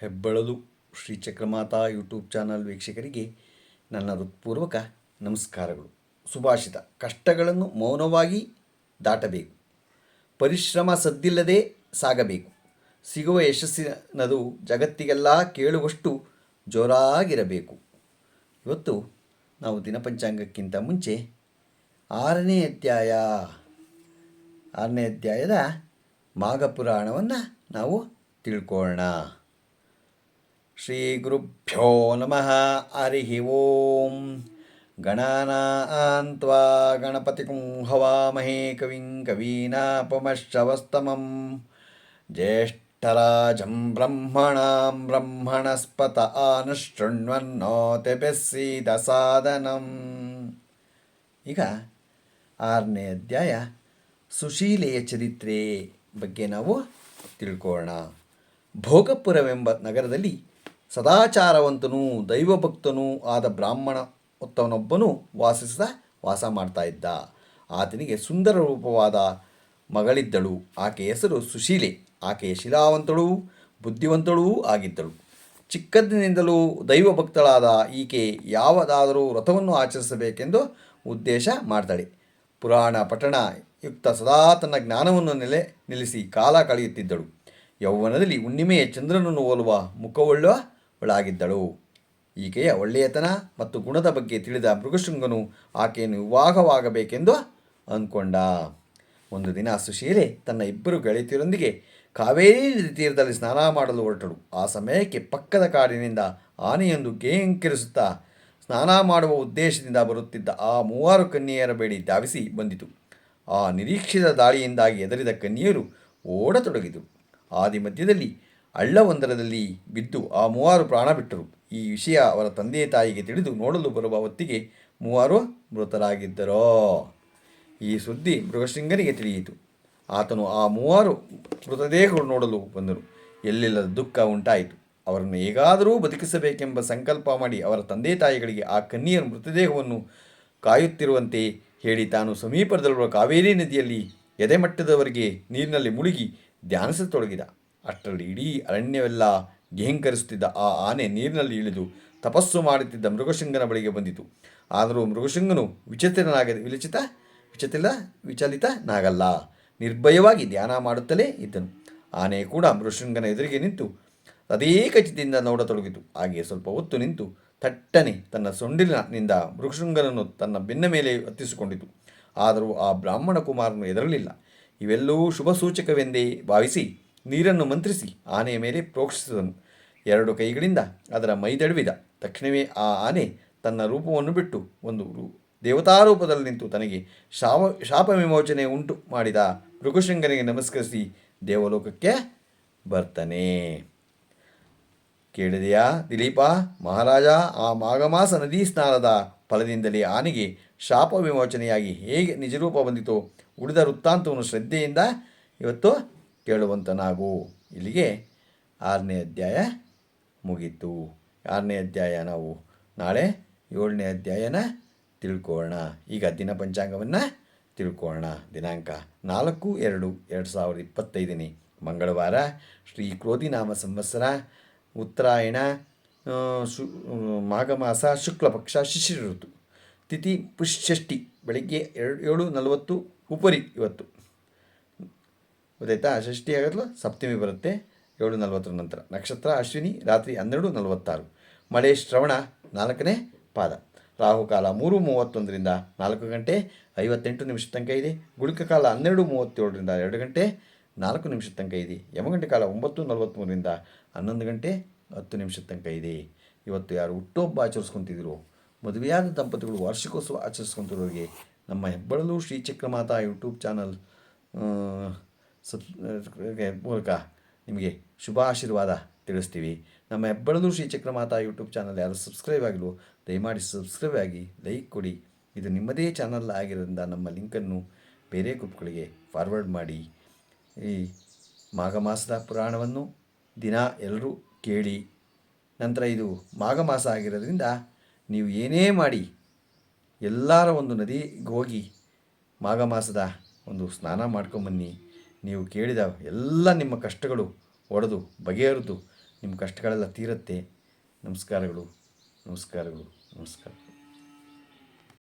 ಹೆಬ್ಬಳಲು Shri Chakramata YouTube channel ವೀಕ್ಷಕರಿಗೆ ನನ್ನ ಹೃತ್ಪೂರ್ವಕ ನಮಸ್ಕಾರಗಳು. ಸುಭಾಷಿತ. ಕಷ್ಟಗಳನ್ನು ಮೌನವಾಗಿ ದಾಟಬೇಕು. ಪರಿಶ್ರಮ ಸದ್ದಿಲ್ಲದೆ ಸಾಗಬೇಕು. ಸಿಗುವ ಯಶಸ್ಸಿನದು ಜಗತ್ತಿಗೆಲ್ಲ ಕೇಳುವಷ್ಟು ಜೋರಾಗಿರಬೇಕು. ಇವತ್ತು ನಾವು ದಿನಪಂಚಾಂಗಕ್ಕಿಂತ ಮುಂಚೆ ಆರನೇ ಅಧ್ಯಾಯ, ಆರನೇ ಅಧ್ಯಾಯದ ಮಾಘಪುರಾಣವನ್ನು ನಾವು ತಿಳ್ಕೊಳ್ಳೋಣ. ಶ್ರೀ ಗುರುಭ್ಯೋ ನಮಃ ಹರಿ ಓಂ ಗಣಾನಾನ್ತ್ವಾ ಗಣಪತಿ ಹವಾಮಹೇ ಕವಿಂ ಕವೀನಾಪಮಶ್ರವಸ್ತಮಂ ಜ್ಯೇಷ್ಠರಾಜಂ ಬ್ರಹ್ಮಣಾಂ ಬ್ರಹ್ಮಣಸ್ಪತ ಆನುಶೃಣ್ವನ್ನೋತಿಭಿಸ್ಸೀದ ಸಾದನಂ ಈಗ ಆರನೇ ಅಧ್ಯಾಯ ಸುಶೀಲೆಯ ಚರಿತ್ರೆ ಬಗ್ಗೆ ನಾವು ತಿಳ್ಕೊಳ್ಳೋಣ. ಭೋಗಪುರವೆಂಬ ನಗರದಲ್ಲಿ ಸದಾಚಾರವಂತನೂ, ದೈವಭಕ್ತನೂ ಆದ ಬ್ರಾಹ್ಮಣ ಉತ್ತಮನೊಬ್ಬನು ವಾಸಿಸಿದ, ವಾಸ ಮಾಡ್ತಾ ಇದ್ದ. ಆತನಿಗೆ ಸುಂದರ ರೂಪವಾದ ಮಗಳಿದ್ದಳು. ಆಕೆಯ ಹೆಸರು ಸುಶೀಲೆ. ಆಕೆಯ ಶಿಲಾವಂತಳೂ ಬುದ್ಧಿವಂತಳೂ ಆಗಿದ್ದಳು. ಚಿಕ್ಕಂದಿನಿಂದಲೂ ದೈವಭಕ್ತಳಾದ ಈಕೆ ಯಾವುದಾದರೂ ವ್ರತವನ್ನು ಆಚರಿಸಬೇಕೆಂದು ಉದ್ದೇಶ ಮಾಡ್ತಾಳೆ ಪುರಾಣ ಪಠಣ ಯುಕ್ತ ಸದಾ ತನ್ನ ಜ್ಞಾನವನ್ನು ನೆಲೆ ನಿಲ್ಲಿಸಿ ಕಾಲ ಕಳೆಯುತ್ತಿದ್ದಳು. ಯೌವನದಲ್ಲಿ ಹುಣ್ಣಿಮೆಯ ಚಂದ್ರನನ್ನು ಹೋಲುವ ಮುಖವುಳ್ಳವಳಾಗಿದ್ದಳು ಈಕೆಯ ಒಳ್ಳೆಯತನ ಮತ್ತು ಗುಣದ ಬಗ್ಗೆ ತಿಳಿದ ಮೃಗಶೃಂಗನು ಆಕೆಯನ್ನು ವಿವಾಹವಾಗಬೇಕೆಂದು ಅಂದ್ಕೊಂಡ. ಒಂದು ದಿನ ಸುಶೀಲೆ ತನ್ನ ಇಬ್ಬರು ಗೆಳತಿಯರೊಂದಿಗೆ ಕಾವೇರಿ ತೀರದಲ್ಲಿ ಸ್ನಾನ ಮಾಡಲು ಹೊರಟಳು. ಆ ಸಮಯಕ್ಕೆ ಪಕ್ಕದ ಕಾಡಿನಿಂದ ಆನೆಯೊಂದು ಗೇಂಕಿರಿಸುತ್ತಾ ಸ್ನಾನ ಮಾಡುವ ಉದ್ದೇಶದಿಂದ ಬರುತ್ತಿದ್ದ ಆ ಮೂವರು ಕನ್ಯೆಯರ ಬೇಡಿ ಧಾವಿಸಿ ಬಂದಿತು. ಆ ನಿರೀಕ್ಷಿತ ದಾಳಿಯಿಂದಾಗಿ ಎದರಿದ ಕನ್ಯೆಯರು ಓಡತೊಡಗಿದರು. ಆದಿ ಮಧ್ಯದಲ್ಲಿ ಹಳ್ಳವೊಂದರದಲ್ಲಿ ಬಿದ್ದು ಆ ಮೂವರು ಪ್ರಾಣ ಬಿಟ್ಟರು. ಈ ವಿಷಯ ಅವರ ತಂದೆ ತಾಯಿಗೆ ತಿಳಿದು ನೋಡಲು ಬರುವ ಹೊತ್ತಿಗೆ ಮೂವರು ಮೃತರಾಗಿದ್ದರೋ. ಈ ಸುದ್ದಿ ಮೃಗಶೃಂಗನಿಗೆ ತಿಳಿಯಿತು. ಆತನು ಆ ಮೂವರು ಮೃತದೇಹಗಳು ನೋಡಲು ಬಂದರು. ಎಲ್ಲಿಲ್ಲದ ದುಃಖ ಉಂಟಾಯಿತು. ಅವರನ್ನು ಹೇಗಾದರೂ ಬದುಕಿಸಬೇಕೆಂಬ ಸಂಕಲ್ಪ ಮಾಡಿ ಅವರ ತಂದೆ ತಾಯಿಗಳಿಗೆ ಆ ಕನ್ನಿಯರ ಮೃತದೇಹವನ್ನು ಕಾಯುತ್ತಿರುವಂತೆ ಹೇಳಿ ತಾನು ಸಮೀಪದಲ್ಲಿರುವ ಕಾವೇರಿ ನದಿಯಲ್ಲಿ ಎದೆಮಟ್ಟದವರೆಗೆ ನೀರಿನಲ್ಲಿ ಮುಳುಗಿ ಧ್ಯಾನಿಸತೊಡಗಿದ. ಅಷ್ಟರಲ್ಲಿ ಇಡೀ ಅರಣ್ಯವೆಲ್ಲ ಘೇಂಕರಿಸುತ್ತಿದ್ದ ಆ ಆನೆ ನೀರಿನಲ್ಲಿ ಇಳಿದು ತಪಸ್ಸು ಮಾಡುತ್ತಿದ್ದ ಮೃಗಶೃಂಗನ ಬಳಿಗೆ ಬಂದಿತು. ಆದರೂ ಮೃಗಶೃಂಗನು ವಿಚಿತ್ರನಾಗ ವಿಲಚಿತ ವಿಚಲಿತ ವಿಚಲಿತನಾಗಲ್ಲ ನಿರ್ಭಯವಾಗಿ ಧ್ಯಾನ ಮಾಡುತ್ತಲೇ ಇದ್ದನು. ಆನೆ ಕೂಡ ಮೃಗಶೃಂಗನ ಎದುರಿಗೆ ನಿಂತು ಅದೇ ಖಚಿತದಿಂದ ನೋಡತೊಡಗಿತು. ಹಾಗೆಯೇ ಸ್ವಲ್ಪ ಹೊತ್ತು ನಿಂತು ತಟ್ಟನೆ ತನ್ನ ಸೊಂಡಿಲಿನಿಂದ ಮೃಗಶೃಂಗನನ್ನು ತನ್ನ ಬೆನ್ನ ಮೇಲೆ ಹತ್ತಿಸಿಕೊಂಡಿತು. ಆದರೂ ಆ ಬ್ರಾಹ್ಮಣ ಕುಮಾರನು ಎದರಲಿಲ್ಲ ಇವೆಲ್ಲವೂ ಶುಭ ಸೂಚಕವೆಂದೇ ಭಾವಿಸಿ ನೀರನ್ನು ಮಂತ್ರಿಸಿ ಆನೆಯ ಮೇಲೆ ಪ್ರೋಕ್ಷಿಸಿದನು. ಎರಡು ಕೈಗಳಿಂದ ಅದರ ಮೈದಡವಿದ ತಕ್ಷಣವೇ ಆ ಆನೆ ತನ್ನ ರೂಪವನ್ನು ಬಿಟ್ಟು ಒಂದು ದೇವತಾರೂಪದಲ್ಲಿ ನಿಂತು ತನಗೆ ಶಾಪ ಶಾಪ ವಿಮೋಚನೆ ಉಂಟು ಮಾಡಿದ ಮೃಗಶೃಂಗನಿಗೆ ನಮಸ್ಕರಿಸಿ ದೇವಲೋಕಕ್ಕೆ ಬರ್ತಾನೆ. ಕೇಳಿದೆಯಾ ದಿಲೀಪ? ಮಹಾರಾಜ, ಆ ಮಾಘಮಾಸ ನದಿ ಸ್ನಾನದ ಫಲದಿಂದಲೇ ಆನೆಗೆ ಶಾಪ ವಿಮೋಚನೆಯಾಗಿ ಹೇಗೆ ನಿಜರೂಪ ಬಂದಿತೋ, ಉಳಿದ ವೃತ್ತಾಂತವನ್ನು ಶ್ರದ್ಧೆಯಿಂದ ಇವತ್ತು ಕೇಳುವಂತನಾಗು ಇಲ್ಲಿಗೆ ಆರನೇ ಅಧ್ಯಾಯ ಮುಗೀತು. ಆರನೇ ಅಧ್ಯಾಯ ನಾವು ನಾಳೆ ಏಳನೇ ಅಧ್ಯಾಯನ ತಿಳ್ಕೊಳ್ಳೋಣ. ಈಗ ದಿನ ಪಂಚಾಂಗವನ್ನು ತಿಳ್ಕೊಳ್ಳೋಣ. ದಿನಾಂಕ ನಾಲ್ಕು ಎರಡು ಎರಡು ಸಾವಿರದ ಇಪ್ಪತ್ತೈದನೇ ಮಂಗಳವಾರ ಶ್ರೀ ಕ್ರೋಧಿನಾಮ ಸಂವತ್ಸರ ಉತ್ತರಾಯಣ ಶು ಮಾಘ ಮಾಸ ಶುಕ್ಲ ಪಕ್ಷ ಶಿಶಿರ ಋತು ತಿಥಿ ಪುಷ್ಷಷ್ಠಿ, ಬೆಳಿಗ್ಗೆ ಎರಡು, ಏಳು ನಲವತ್ತು, ಉಪರಿ ಇವತ್ತು. ಗೊತ್ತಾಯ್ತಾ ಷಷ್ಠಿ ಆಗಲು ಸಪ್ತಮಿ ಬರುತ್ತೆ, ಏಳು ನಲವತ್ತರ ನಂತರ. ನಕ್ಷತ್ರ, ಅಶ್ವಿನಿ, ರಾತ್ರಿ ಹನ್ನೆರಡು ನಲವತ್ತಾರು. ಮಳೆ, ಶ್ರವಣ, ನಾಲ್ಕನೇ ಪಾದ. ರಾಹುಕಾಲ ಮೂರು ಮೂವತ್ತೊಂದರಿಂದ ನಾಲ್ಕು ಗಂಟೆ ಐವತ್ತೆಂಟು ನಿಮಿಷ ತನಕ ಇದೆ. ಗುಳಿಕ ಕಾಲ ಹನ್ನೆರಡು ಮೂವತ್ತೇಳರಿಂದ ಎರಡು ಗಂಟೆ ನಾಲ್ಕು ನಿಮಿಷ ತನಕ ಇದೆ. ಯಮಗಂಟೆ ಕಾಲ ಒಂಬತ್ತು ನಲವತ್ತ್ಮೂರರಿಂದ ಹನ್ನೊಂದು ಗಂಟೆ ಹತ್ತು ನಿಮಿಷ ತನಕ ಇದೆ. ಇವತ್ತು ಯಾರು ಹುಟ್ಟುಹಬ್ಬ ಆಚರಿಸ್ಕೊತಿದ್ರು? ಮದುವೆಯಾದ ದಂಪತಿಗಳು ವಾರ್ಷಿಕೋತ್ಸವ ಆಚರಿಸ್ಕೊಂತಿರೋರಿಗೆ ನಮ್ಮ ಹೆಬ್ಬಳಲು ಶ್ರೀಚಕ್ರಮಾತಾ ಯೂಟ್ಯೂಬ್ ಚಾನಲ್ ಗೆ ಮೂಲಕ ನಿಮಗೆ ಶುಭ ಆಶೀರ್ವಾದ ತಿಳಿಸ್ತೀವಿ. ನಮ್ಮ ಹೆಬ್ಬಳನೂರು ಶ್ರೀ ಚಕ್ರಮಾತಾ ಯೂಟ್ಯೂಬ್ ಚಾನಲ್ ಯಾರು ಸಬ್ಸ್ಕ್ರೈಬ್ ಆಗಲು ದಯಮಾಡಿ ಸಬ್ಸ್ಕ್ರೈಬ್ ಆಗಿ, ಲೈಕ್ ಕೊಡಿ. ಇದು ನಿಮ್ಮದೇ ಚಾನಲ್ ಆಗಿರೋದ್ರಿಂದ ನಮ್ಮ ಲಿಂಕನ್ನು ಬೇರೆ ಗ್ರೂಪ್ಗಳಿಗೆ ಫಾರ್ವರ್ಡ್ ಮಾಡಿ. ಈ ಮಾಘ ಮಾಸದ ಪುರಾಣವನ್ನು ದಿನ ಎಲ್ಲರೂ ಕೇಳಿ. ನಂತರ ಇದು ಮಾಘ ಮಾಸ ಆಗಿರೋದ್ರಿಂದ ನೀವು ಏನೇ ಮಾಡಿ, ಎಲ್ಲರ ಒಂದು ನದಿಗೆ ಹೋಗಿ ಮಾಘ ಮಾಸದ ಒಂದು ಸ್ನಾನ ಮಾಡ್ಕೊಂಬನ್ನಿ. ನೀವು ಕೇಳಿದ ಎಲ್ಲ ನಿಮ್ಮ ಕಷ್ಟಗಳು ಒಡೆದು ಬಗೆಹರಿದು ನಿಮ್ಮ ಕಷ್ಟಗಳೆಲ್ಲ ತೀರತ್ತೆ. ನಮಸ್ಕಾರಗಳು. ನಮಸ್ಕಾರಗಳು. ನಮಸ್ಕಾರ.